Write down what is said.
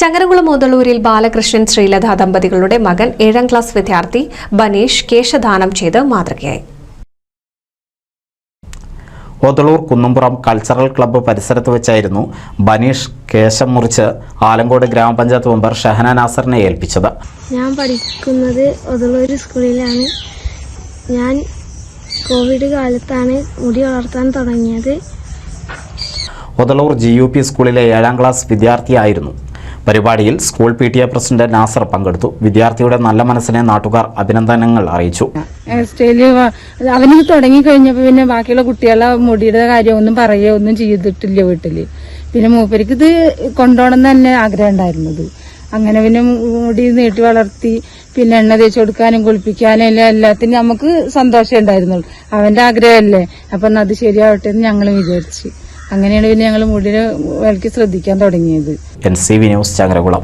ചങ്ങരകുളം മുതലൂരിൽ ബാലകൃഷ്ണൻ ശ്രീലത ദമ്പതികളുടെ മകൻ ഏഴാം ക്ലാസ് വിദ്യാർത്ഥി ബനീഷ് കേശദാനം ചെയ്ത് മാതൃകയായി. ഓതളൂർ കുന്നുംപുറം കൾച്ചറൽ ക്ലബ്ബ് പരിസരത്ത് വെച്ചായിരുന്നു ബനീഷ് കേശം മുറിച്ച് ആലങ്കോട് ഗ്രാമപഞ്ചായത്ത് മെമ്പർ ഷഹന നാസറിനെ ഏൽപ്പിച്ചത്. ഞാൻ പഠിക്കുന്നത് ഒതളൂർ സ്കൂളിലാണ്. ഞാൻ കോവിഡ് കാലത്താണ് മുടി വളർത്താൻ തുടങ്ങിയത്. ഒതളൂർ ജി യു പി സ്കൂളിലെ ഏഴാം ക്ലാസ് വിദ്യാർത്ഥിയായിരുന്നു. പരിപാടിയിൽ school P T A president Nasar പങ്കെടുത്തു. വിദ്യാർത്ഥിയുടെ നല്ല മനസ്സിനെ നാട്ടുകാർ അഭിനന്ദനങ്ങൾ അറിയിച്ചു. സ്റ്റൈൽ അവന് തുടങ്ങി കഴിഞ്ഞപ്പോ പിന്നെ ബാക്കിയുള്ള കുട്ടികളെ മുടിയുടെ കാര്യമൊന്നും പറയുകയോ ഒന്നും ചെയ്തിട്ടില്ല വീട്ടിൽ. പിന്നെ മൂപ്പരിക്ക് ഇത് കൊണ്ടുപോകണം തന്നെ ആഗ്രഹം ഉണ്ടായിരുന്നത്. അങ്ങനെ പിന്നെ മുടി നീട്ടി വളർത്തി പിന്നെ എണ്ണ തേച്ച് കൊടുക്കാനും കുളിപ്പിക്കാനും എല്ലാം എല്ലാത്തിനും നമുക്ക് സന്തോഷം ഉണ്ടായിരുന്നുള്ളൂ. അവന്റെ ആഗ്രഹമല്ലേ. അപ്പൊ അത് ശരിയാവട്ടെ എന്ന് ഞങ്ങൾ വിചാരിച്ചു. അങ്ങനെയാണ് പിന്നെ ഞങ്ങൾ മുടിയുടെ വിലക്ക് ശ്രദ്ധിക്കാൻ തുടങ്ങിയത്. N C V news Changaramkulam.